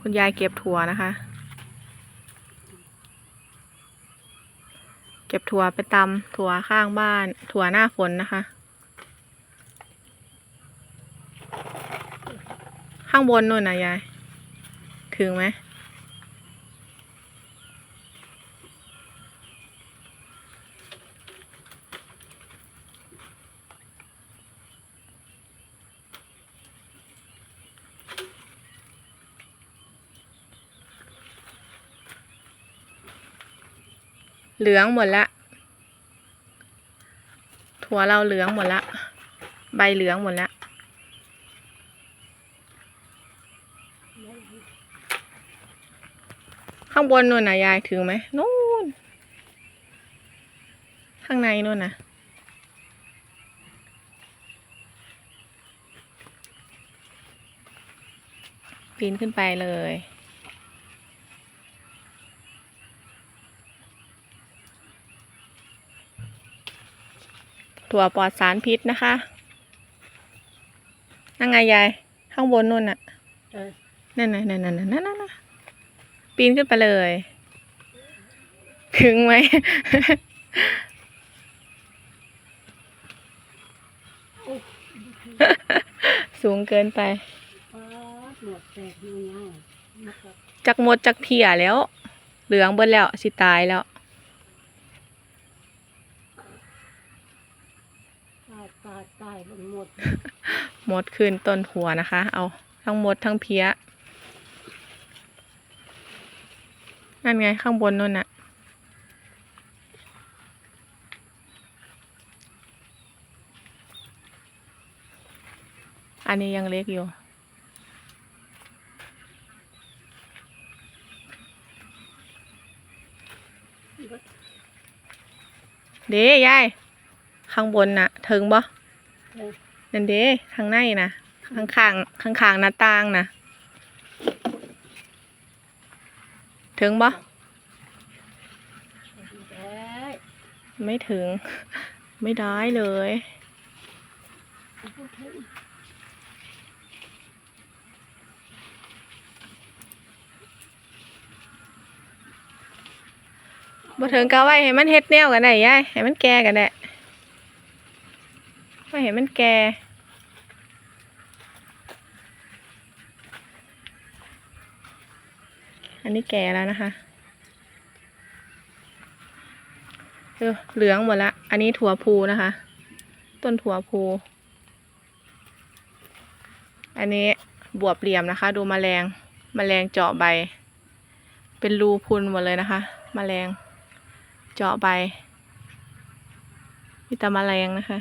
คุณยายเก็บถั่วนะคะ เก็บถั่วไปตำถั่วข้างบ้าน ถั่วหน้าฝนนะคะ ข้างบนนู่นนะยาย ถึงไหม เหลืองหมดละ ถั่วเราเหลืองหมดละ ใบเหลืองหมดละ ข้างบนนู่นนะยายถึงไหมนู่น ข้างในนู่นนะปีนขึ้นไปเลย ถั่วปลอดสารพิษนะคะนั่งไงยาย ข้างบนนู่นน่ะนั่นน่ะนั่นน่ะนั่นน่ะปีนขึ้นไปเลยถึงไหมสูงเกินไปจักหมดจักเพียแล้ว เหลืองเบิดแล้ว สิตายแล้ว ตายตายตายบนหมดหมดขึ้นต้นหัวนะคะ เอาทั้งหมดทั้งเพี้ย นั่นไงข้างบนนู่นน่ะ อันนี้ยังเล็กอยู่ เด้ยาย ข้างบนน่ะถึงบ่นั่นเด้ข้างในนะข้างข้างข้างข้างหน้าต่างนะถึงบ่ได้ไม่ถึง ไม่ได้เลยพูดถึงบ่ถึงก็ไว้ให้มันเฮ็ดแนวกันได้ยายให้มันแก่กันได้ ไว้ให้มันแก่อันนี้แก่แล้วนะคะเออเหลืองหมดละ อันนี้ถั่วพูนะคะ ต้นถั่วพู อันนี้บวบเหลี่ยมนะคะ ดูแมลงแมลงเจาะใบ เป็นรูพุนหมดเลยนะคะแมลงเจาะใบมีแต่แมลงนะคะ